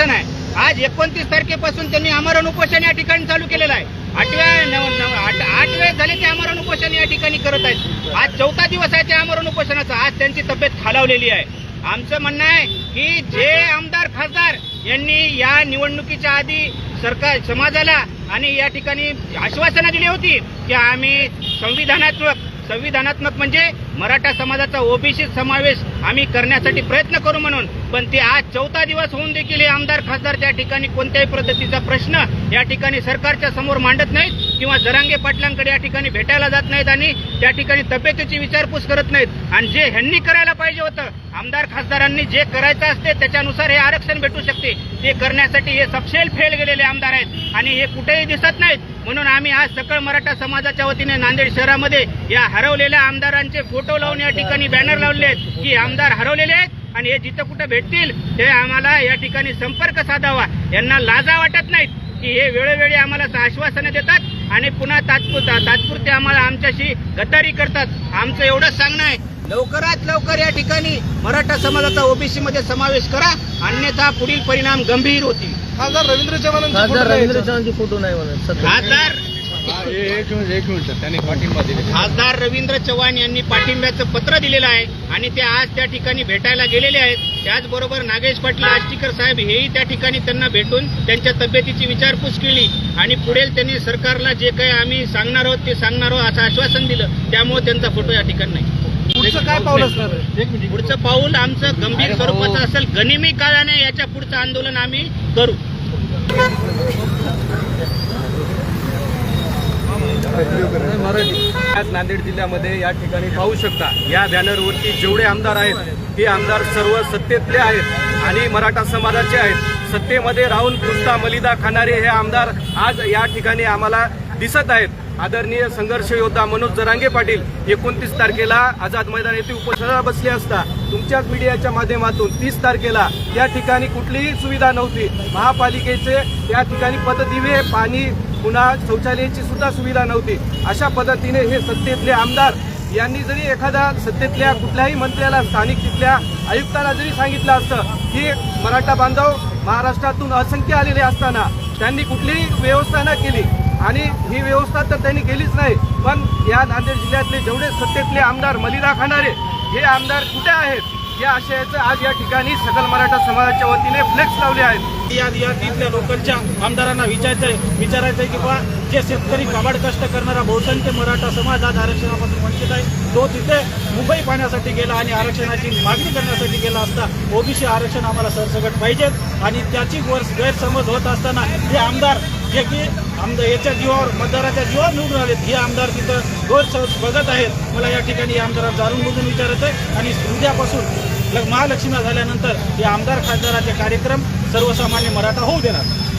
उपोषण आहे आज एकोणतीस तारखेपासून त्यांनी आमरण उपोषण या ठिकाणी चालू केलेलं आहे. आठव्या आठ वेळेस झाले ते आमरण उपोषण या ठिकाणी करत आहेत. आज चौथा दिवस आहे त्या आमरण उपोषणाचा. आज त्यांची तब्येत खालावलेली आहे. आमचं म्हणणं आहे की जे आमदार खासदार यांनी या निवडणुकीच्या आधी सरकार समाजाला आणि या ठिकाणी आश्वासनं दिली होती की आम्ही संविधानात्मक संविधानात्मक म्हणजे मराठा समाजाचा ओबीसी समावेश आम्ही करण्यासाठी प्रयत्न करू म्हणून. पण ते आज चौथा दिवस होऊन देखील हे आमदार खासदार त्या ठिकाणी कोणत्याही पद्धतीचा प्रश्न या ठिकाणी सरकारच्या समोर मांडत नाहीत. किंवा जरांगे पाटलांकडे या ठिकाणी भेटायला जात नाहीत आणि त्या ठिकाणी तब्येतीची विचारपूस करत नाहीत. आणि जे ह्यांनी करायला पाहिजे होतं आमदार खासदारांनी जे करायचं असते त्याच्यानुसार हे आरक्षण भेटू शकते. ते करण्यासाठी हे सपशेल फेल गेलेले आमदार आहेत आणि हे कुठेही दिसत नाहीत. म्हणून आम्ही आज सकळ मराठा समाजाच्या वतीने नांदेड शहरामध्ये या हरवलेल्या आमदारांचे फोटो लावून या ठिकाणी बॅनर लावले आहेत की आमदार हरवलेले आहेत आणि हे जिथं कुठं भेटतील ते आम्हाला या ठिकाणी संपर्क साधावा. यांना लाजा वाटत नाहीत. की हे वेळोवेळी आम्हाला आश्वासनं देतात आणि पुन्हा तात्पुरता तात्पुरते आम्हाला आमच्याशी गद्दारी करतात. आमचं एवढंच सांगणं आहे. लवकरात लवकर या ठिकाणी मराठा समाजाचा ओबीसी मध्ये समावेश करा. अन्यथा पुढील परिणाम गंभीर होतील. खासदार रवींद्र चव्हाणांचे खासदार फोटो रवींद्र. चव्हाणचे फोटो नाही म्हणत खासदार एक मिनिट एक मिनिट त्यांनी पाठिंबा दिले खासदार रवींद्र चव्हाण यांनी पाठिंब्याचं पत्र दिलेलं आहे आणि ते आज त्या ठिकाणी भेटायला गेलेले आहेत. त्याचबरोबर नागेश पाटील आष्टीकर साहेब हेही त्या ठिकाणी त्यांना भेटून त्यांच्या तब्येतीची विचारपूस केली आणि पुढील त्यांनी सरकारला जे काही आम्ही सांगणार आहोत ते सांगणार आहोत असं आश्वासन दिलं. त्यामुळे त्यांचा फोटो या ठिकाणी नाही. पुढचं काय पाऊल असणार? आहे? एक मिनिट. पुढचं पाऊल आमचं गंभीर स्वरूपाचं असेल. गनिमी काळाने याच्या पुढचं आंदोलन आम्ही करू. आज नांदेड जिल्ह्यामध्ये या ठिकाणी पाहू शकता. या बॅनरवरती जेवढे आमदार आहेत ते आमदार सर्व सत्तेतले आहेत आणि मराठा समाजाचे आहेत. सत्तेमध्ये राहून नुसता मलिदा खाणारे हे आमदार आज या ठिकाणी आम्हाला दिसत आहेत. आदरणीय संघर्ष योद्धा मनोज जरांगे पाटील एकोणतीस तारखेला आझाद मैदान येथे उपोषणाला बसले असता तुमच्याच मीडियाच्या माध्यमातून तीस तारखेला या ठिकाणी कुठलीही सुविधा नव्हती. महापालिकेचे या ठिकाणी पददिवे पाणी पुन्हा शौचालयाची सुद्धा सुविधा नव्हती. अशा पद्धतीने हे सत्तेतले आमदार यांनी जरी एखाद्या सत्तेतल्या कुठल्याही मंत्र्याला स्थानिक तिथल्या आयुक्ताला जरी सांगितलं असतं की मराठा बांधव महाराष्ट्रातून असंख्य आलेले असताना त्यांनी कुठलीही व्यवस्था न केली. आणि ही व्यवस्था तर त्यांनी केलीच नाही पण या नांदेड जिल्ह्यातले जेवढे सत्तेतले आमदार मलिदा खाणारे हे आमदार कुठे आहेत? या आशयाचं आज या ठिकाणी सकल मराठा समाजाच्या वतीने फ्लेक्स लावले आहेत. या या तिथल्या लोकलच्या आमदारांना विचारायचंय विचारायचंय की बा जे शेतकरी काबाड कष्ट करणारा बहुसंख्य मराठा समाज आज आरक्षणापासून वंचित आहे. तो तिथे मुंबई पाहण्यासाठी गेला आणि आरक्षणाची मागणी करण्यासाठी गेला असता ओबीसी आरक्षण आम्हाला सरसकट पाहिजेत आणि त्याची वर गैरसमज होत असताना हे आमदार जे की आमदार याच्या जीवावर मतदाराच्या जीवावर निवडून आलेत हे आमदार तिथं रोज बघत आहेत. मला या ठिकाणी या आमदारांना जाणून बुजून विचारायचं आहे आणि उद्यापासून महालक्ष्मी झाल्यानंतर हे आमदार खासदाराचे कार्यक्रम सर्वसामान्य मराठा होऊ देणार.